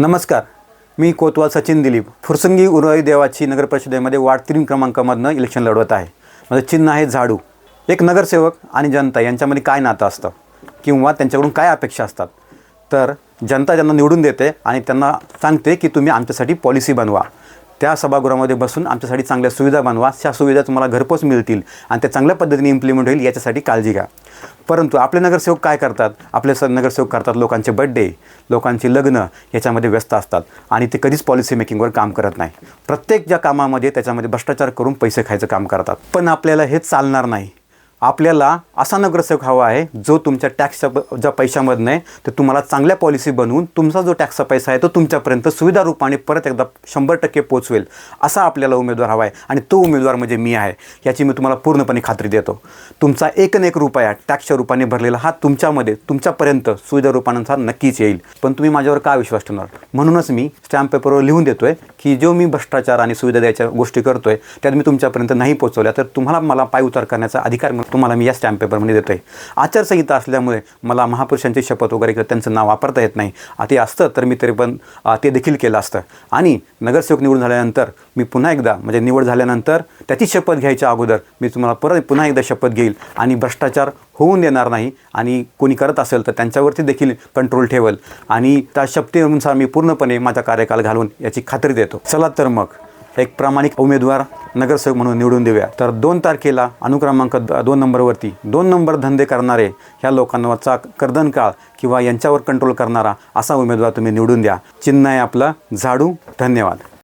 नमस्कार. मी कोतवाल सचिन दिलीप. फुरसंगी उरळी देवाची नगर परिषदेमध्ये वार्ड तीन क्रमांकामधनं इलेक्शन लढवत आहे. माझं चिन्ह आहे झाडू. एक नगरसेवक आणि जनता यांच्यामध्ये काय नातं असतं? किंवा त्यांच्याकडून काय अपेक्षा असतात? तर जनता ज्यांना निवडून देते आणि त्यांना सांगते की तुम्ही आमच्यासाठी पॉलिसी बनवा. त्या सभागृहामध्ये बसून आमच्यासाठी चांगल्या सुविधा बनवा. त्या सुविधा तुम्हाला घरपोच मिळतील आणि त्या चांगल्या पद्धतीने इम्प्लिमेंट होईल याच्यासाठी काळजी घ्या. परंतु आपले नगरसेवक काय करतात? आपले स नगरसेवक करतात लोकांचे बड्डे लोकांची लग्न याच्यामध्ये व्यस्त असतात आणि ते कधीच पॉलिसी मेकिंगवर काम करत नाही. प्रत्येक ज्या कामामध्ये त्याच्यामध्ये भ्रष्टाचार करून पैसे खायचं काम करतात. पण आपल्याला हे चालणार नाही. आपल्याला असा नगरसेवक हवा आहे जो तुमच्या टॅक्सच्या ज्या पैशामधनं आहे तर तुम्हाला चांगल्या पॉलिसी बनवून तुमचा जो टॅक्सचा पैसा आहे तो तुमच्यापर्यंत सुविधा रूपाने परत एकदा शंभर टक्के पोचवेल असा आपल्याला उमेदवार हवा आहे. आणि तो उमेदवार म्हणजे मी आहे याची मी तुम्हाला पूर्णपणे खात्री देतो. तुमचा एक न एक रुपया टॅक्सच्या रूपाने भरलेला हा तुमच्यामध्ये तुमच्यापर्यंत सुविधा रूपानुसार नक्कीच येईल. पण तुम्ही माझ्यावर का विश्वास ठेवणार? म्हणूनच मी स्टॅम्प पेपरवर लिहून देतो आहे की जो मी भ्रष्टाचार आणि सुविधा द्यायच्या गोष्टी करतो आहे त्यात मी तुमच्यापर्यंत नाही पोचवल्या तर तुम्हाला मला पाय उतार करण्याचा अधिकार तुम्हाला मी या स्टॅम्प पेपरमध्ये देतोय. आचारसंहिता असल्यामुळे मला महापुरुषांची शपथ वगैरे किंवा त्यांचं नाव वापरता येत नाही. ते असतं तर मी तरी पण ते देखील केलं असतं. आणि नगरसेवक निवडून झाल्यानंतर मी पुन्हा एकदा म्हणजे निवड झाल्यानंतर त्याची शपथ घ्यायच्या अगोदर मी तुम्हाला परत पुन्हा एकदा शपथ घेईल आणि भ्रष्टाचार होऊन देणार नाही आणि कोणी करत असेल तर त्यांच्यावरती देखील कंट्रोल ठेवल. आणि त्या शपथेनुसार मी पूर्णपणे माझा कार्यकाल घालून याची खात्री देतो. चला तर मग एक प्रामाणिक उमेदवार नगरसेवक म्हणून निवडून देऊया. तर दोन तारखेला अनुक्रमांक द- दोन नंबरवरती दोन नंबर धंदे करणारे ह्या लोकांवरचा कर्दन काळ किंवा यांच्यावर कंट्रोल करणारा असा उमेदवार तुम्ही निवडून द्या. चिन्ह आहे आपलं झाडू. धन्यवाद.